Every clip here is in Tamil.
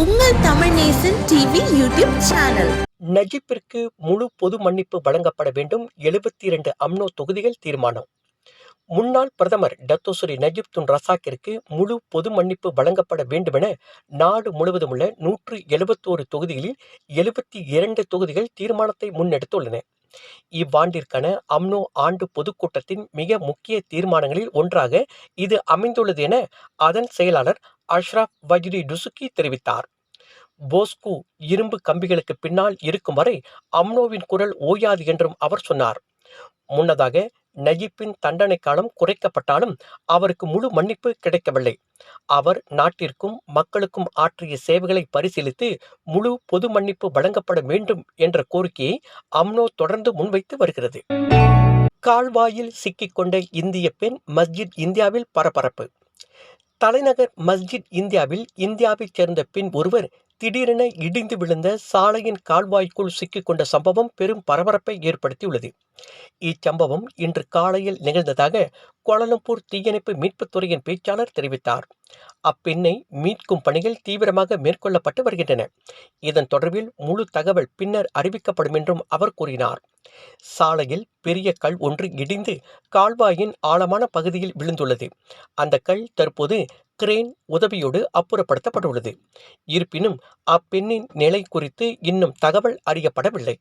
உங்கள் Tamil Nesan TV YouTube channel. நஜிப்பிற்கு முழு பொது மன்னிப்பு வழங்கப்பட வேண்டும். எழுபத்தி இரண்டு அம்னோ தொகுதிகள் தீர்மானம். முன்னாள் பிரதமர் டத்தோசுரி நஜிப் துன் ரசாக்கிற்கு முழு பொது மன்னிப்பு வழங்கப்பட வேண்டுமென நாடு முழுவதும் உள்ள நூற்று எழுபத்தோரு தொகுதிகளில் எழுபத்தி இரண்டு தொகுதிகள் தீர்மானத்தை முன்னெடுத்துள்ளன. இவ்வாண்டிற்கான அம்னோ ஆண்டு பொதுக்கூட்டத்தின் மிக முக்கிய தீர்மானங்களில் ஒன்றாக இது அமைந்துள்ளது என அதன் செயலாளர் அஷ்ரப் வஜ்ரி டுசுக்கி தெரிவித்தார். போஸ்கு இரும்பு கம்பிகளுக்கு பின்னால் இருக்கும் வரை அம்னோவின் குரல் ஓயாது என்றும் அவர் சொன்னார். முன்னதாக நஜிப்பின் தண்டனை காலம் குறைக்கப்பட்டாலும் அவருக்கு முழு மன்னிப்பு கிடைக்கவில்லை. அவர் நாட்டிற்கும் மக்களுக்கும் ஆற்றிய சேவைகளை பரிசீலித்து முழு பொது மன்னிப்பு வழங்கப்பட வேண்டும் என்ற கோரிக்கையை அம்னோ தொடர்ந்து முன்வைத்து வருகிறது. கால்வாயில் சிக்கிக்கொண்ட இந்திய பெண் மஸ்ஜித் இந்தியாவில் பரபரப்பு. தலைநகர் மஸ்ஜித் இந்தியாவில் இந்தியாவைச் சேர்ந்த பெண் ஒருவர் திடீரென இடிந்து விழுந்த சாலையின் கால்வாய்க்குள் சிக்கிக்கொண்ட சம்பவம் பெரும் பரபரப்பை ஏற்படுத்தியுள்ளது. இச்சம்பவம் இன்று காலையில் நிகழ்ந்ததாக கோலாலம்பூர் தீயணைப்பு மீட்புத் துறையின் பேச்சாளர் தெரிவித்தார். அப்பெண்ணை மீட்கும் பணிகள் தீவிரமாக மேற்கொள்ளப்பட்டு வருகின்றன. இதன் தொடர்பில் முழு தகவல் பின்னர் அறிவிக்கப்படும் என்றும் அவர் கூறினார். சாலையில் பெரிய கல் ஒன்று இடிந்து கால்வாயின் ஆழமான பகுதியில் விழுந்துள்ளது. அந்த கல் தற்போது கிரேன் உதவியோடு அப்புறப்படுத்தப்பட்டுள்ளது. இருப்பினும் அப்பெண்ணின் நிலை குறித்து இன்னும் தகவல் அறியப்படவில்லை.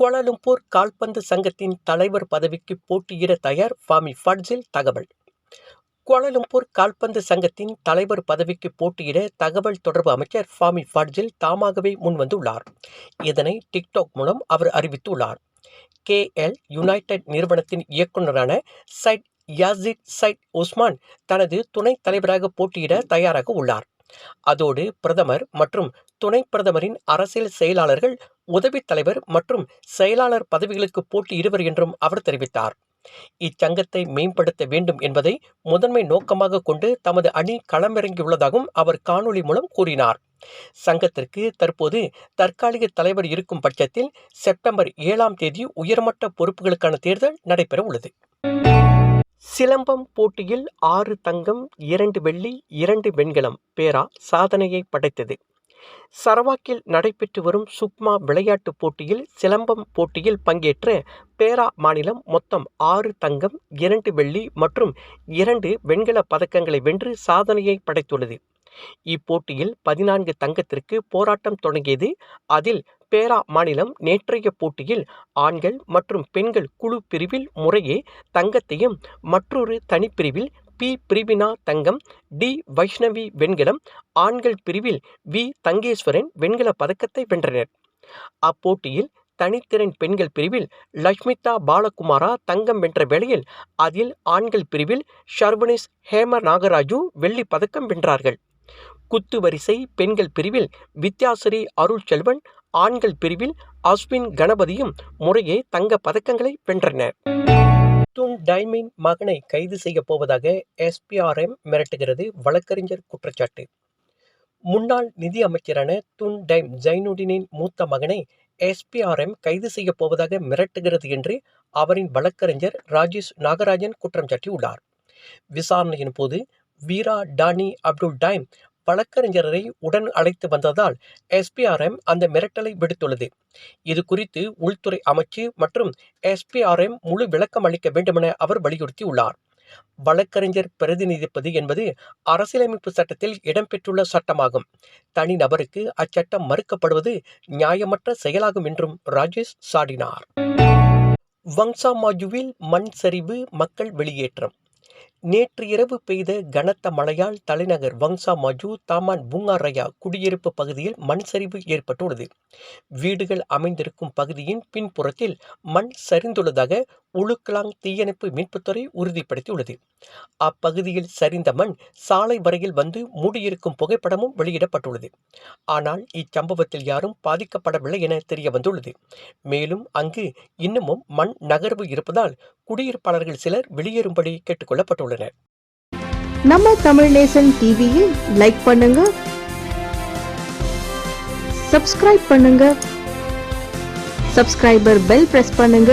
கோலாலம்பூர் கால்பந்து சங்கத்தின் தலைவர் பதவிக்கு போட்டியிட தயார் ஃபாமி ஃபட்ஜில் தகவல். கோலாலம்பூர் கால்பந்து சங்கத்தின் தலைவர் பதவிக்கு போட்டியிட தகவல் தொடர்பு அமைச்சர் ஃபாமி ஃபட்ஜில் தாமாகவே முன்வந்துள்ளார். இதனை டிக்டாக் மூலம் அவர் அறிவித்துள்ளார். கேஎல் யுனைடெட் நிறுவனத்தின் இயக்குநரான சைட் யாசிட் சைட் உஸ்மான் தனது துணைத் தலைவராக போட்டியிட தயாராக உள்ளார். அதோடு பிரதமர் மற்றும் துணை பிரதமரின் அரசியல் செயலாளர்கள் உதவித் தலைவர் மற்றும் செயலாளர் பதவிகளுக்கு போட்டியிடுவர் என்றும் அவர் தெரிவித்தார். இச்சங்கத்தை மேம்படுத்த வேண்டும் என்பதை முதன்மை நோக்கமாக கொண்டு தமது அணி களமிறங்கியுள்ளதாகவும் அவர் காணொலி மூலம் கூறினார். சங்கத்திற்கு தற்போது தற்காலிக தலைவர் இருக்கும் பட்சத்தில் செப்டம்பர் ஏழாம் தேதி உயர்மட்ட பொறுப்புகளுக்கான தேர்தல் நடைபெற உள்ளது. சிலம்பம் போட்டியில் ஆறு தங்கம் இரண்டு வெள்ளி இரண்டு வெண்கலம் பேரா சாதனையை படைத்தது. சரவாக்கில் நடைபெற்று வரும் சுக்மா விளையாட்டுப் போட்டியில் சிலம்பம் போட்டியில் பங்கேற்ற பேரா மாநிலம் மொத்தம் ஆறு தங்கம் இரண்டு வெள்ளி மற்றும் இரண்டு வெண்கல பதக்கங்களை வென்று சாதனையை படைத்துள்ளது. இப்போட்டியில் பதினான்கு தங்கத்திற்கு போராட்டம் தொடங்கியது. அதில் பேரா மாநிலம் நேற்றைய போட்டியில் ஆண்கள் மற்றும் பெண்கள் குழு பிரிவில் முறையே தங்கத்தையும் மற்றொரு தனிப்பிரிவில் பி பிரிவினா தங்கம் டி வைஷ்ணவி வெண்கலம் ஆண்கள் பிரிவில் வி தங்கேஸ்வரன் வெண்கல பதக்கத்தை வென்றனர். அப்போட்டியில் தனித்திறன் பெண்கள் பிரிவில் லக்ஷ்மிதா பாலகுமாரா தங்கம் வென்ற வேளையில் அதில் ஆண்கள் பிரிவில் ஷர்வனிஸ் ஹேம நாகராஜு வெள்ளி பதக்கம் வென்றார்கள். குத்து வரிசை பெண்கள் பிரிவில் வித்யாசரி அருள் செல்வன் ஆண்கள் பிரிவில் அஸ்வின் கணபதியும் முறையே தங்க பதக்கங்களை வென்றனர். துன் டைமின் மகனை கைது செய்யப் போவதாக எஸ்பிஆர்எம் மிரட்டுகிறது வழக்கறிஞர் குற்றச்சாட்டு. முன்னாள் நிதி அமைச்சரான துன் டைம் ஜைனுடினின் மூத்த மகனை எஸ்பிஆர்எம் கைது செய்யப் போவதாக மிரட்டுகிறது என்று அவரின் வழக்கறிஞர் ராஜேஷ் நாகராஜன் குற்றம் சாட்டியுள்ளார். விசாரணையின் போது வீரா டானி அப்துல் டைம் வழக்கறிஞரை உடன் அழைத்து வந்ததால் எஸ்பிஆர்எம் அந்த மிரட்டலை விடுத்துள்ளது. இது குறித்து உள்துறை அமைச்சு மற்றும் எஸ்பிஆர்எம் முழு விளக்கம் அளிக்க வேண்டுமென அவர் வலியுறுத்தியுள்ளார். வழக்கறிஞர் பிரதிநிதிப்பது என்பது அரசியலமைப்பு சட்டத்தில் இடம்பெற்றுள்ள சட்டமாகும். தனிநபருக்கு அச்சட்டம் மறுக்கப்படுவது நியாயமற்ற செயலாகும் என்றும் ராஜேஷ் சாடினார். வங்சா மாஜுவில் மண் சரிவு மக்கள் வெளியேற்றம். நேற்று இரவு பெய்த கனத்த மழையால் தலைநகர் வங்சா மஜு தாமான் பூங்காரையா குடியிருப்பு பகுதியில் மண் சரிவு ஏற்பட்டுள்ளது. வீடுகள் அமைந்திருக்கும் பகுதியின் பின்புறத்தில் மண் சரிந்துள்ளதாக உளுக்கலாங் தீயணைப்பு மீட்புத்துறை உறுதிப்படுத்தியுள்ளது. அப்பகுதியில் சரிந்த மண் சாலை வரையில் வந்து மூடியிருக்கும் புகைப்படமும் வெளியிடப்பட்டுள்ளது. ஆனால் இச்சம்பவத்தில் யாரும் பாதிக்கப்படவில்லை என தெரிய வந்துள்ளது மேலும் அங்கு இன்னமும் மண் நகர்வு இருப்பதால் குடியிருப்பாளர்கள் சிலர் வெளியேறும்படி கேட்டுக்கொள்ளப்பட்டுள்ளனர். நம்ம தமிழ் நேசன் டிவியில் லைக் பண்ணுங்க. சப்ஸ்கிரைப் பண்ணுங்க. சப்ஸ்கிரைபர் பெல் பிரஸ் பண்ணுங்க.